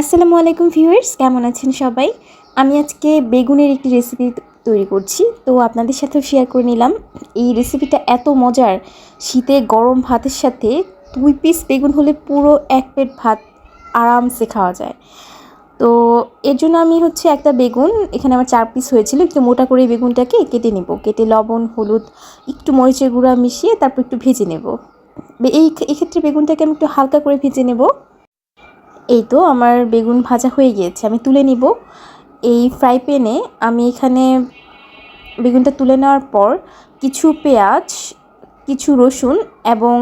আসসালামু আলাইকুম ভিউয়ার্স, কেমন আছেন সবাই? আমি আজকে বেগুনের একটি রেসিপি তৈরি করছি। তো আপনাদের সাথেও শেয়ার করে নিলাম। এই রেসিপিটা এত মজার। শীতে গরম ভাতের সাথে দুই পিস বেগুন হলে পুরো এক প্লেট ভাত আরামসে খাওয়া যায়। তো এর জন্য আমি হচ্ছে একটা বেগুন, এখানে আমার চার পিস হয়েছিল, একটু মোটা করে বেগুনটাকে কেটে নেব। কেটে লবণ, হলুদ, একটু মরিচের গুঁড়া মিশিয়ে তারপর একটু ভেজে নেব। এই এক্ষেত্রে বেগুনটাকে আমি একটু হালকা করে ভেজে নেব। এই তো আমার বেগুন ভাজা হয়ে গিয়েছে, আমি তুলে নিব। এই ফ্রাই প্যানে আমি এখানে বেগুনটা তুলে নেওয়ার পর কিছু পেঁয়াজ, কিছু রসুন এবং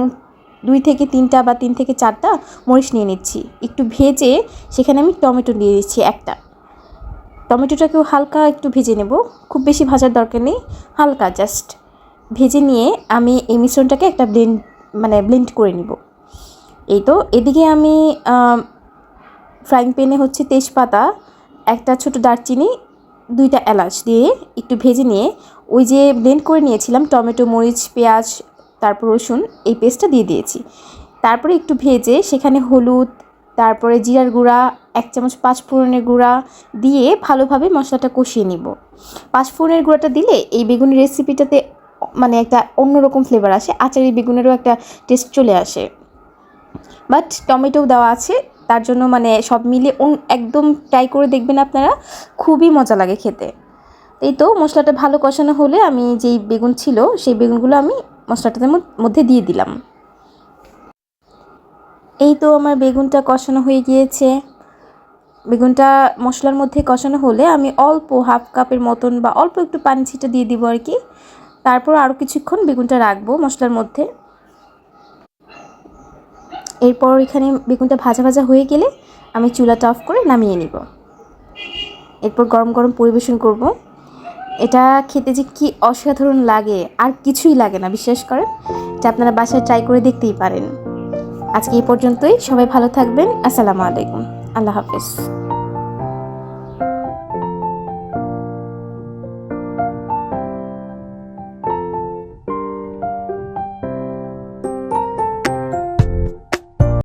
দুই থেকে তিনটা বা তিন থেকে চারটা মরিচ নিয়ে নিচ্ছি। একটু ভেজে সেখানে আমি টমেটো দিয়ে দিচ্ছি একটা। টমেটোটাকেও হালকা একটু ভেজে নেব, খুব বেশি ভাজার দরকার নেই, হালকা জাস্ট ভেজে নিয়ে আমি এই মিশ্রণটাকে একটা ব্লেন্ড মানে ব্লেন্ড করে নিব। এই তো, এদিকে আমি ফ্রাইং প্যানে হচ্ছে তেজপাতা, একটা ছোট দারচিনি, দুইটা এলাচ দিয়ে একটু ভেজে নিয়ে ওই যে ব্লেন্ড করে নিয়েছিলাম টমেটো, মরিচ, পেঁয়াজ, তারপর রসুন, এই পেস্টটা দিয়ে দিয়েছি। তারপরে একটু ভেজে সেখানে হলুদ, তারপরে জিরার গুঁড়া, এক চামচ পাঁচফোড়নের গুঁড়া দিয়ে ভালোভাবে মশলাটা কষিয়ে নিব। পাঁচফোড়নের গুঁড়াটা দিলে এই বেগুনের রেসিপিটাতে মানে একটা অন্যরকম ফ্লেভার আসে, আচারি বেগুনেরও একটা টেস্ট চলে আসে। বাট টমেটোও দেওয়া আছে, তার জন্য মানে সব মিলে একদম ট্রাই করে দেখবেন আপনারা, খুবই মজা লাগে খেতে। এই তো মশলাটা ভালো কষানো হলে আমি যেই বেগুন ছিল, সেই বেগুনগুলো আমি মশলাটার মধ্যে দিয়ে দিলাম। এই তো আমার বেগুনটা কষানো হয়ে গিয়েছে। বেগুনটা মশলার মধ্যে কষানো হলে আমি অল্প হাফ কাপের মতন বা অল্প একটু পানি ছিটা দিয়ে দিব আর কি। তারপর আরও কিছুক্ষণ বেগুনটা রাখব মশলার মধ্যে। এরপর এখানে বেগুনটা ভাজা ভাজা হয়ে গেলে আমি চুলাটা অফ করে নামিয়ে নিব। এরপর গরম গরম পরিবেশন করব। এটা খেতে যে কি অসাধারণ লাগে, আর কিছুই লাগে না, বিশ্বাস করেন? এটা আপনারা বাসায় ট্রাই করে দেখতেই পারেন। আজকে এই পর্যন্তই, সবাই ভালো থাকবেন, আসসালামু আলাইকুম, আল্লাহ হাফেজ।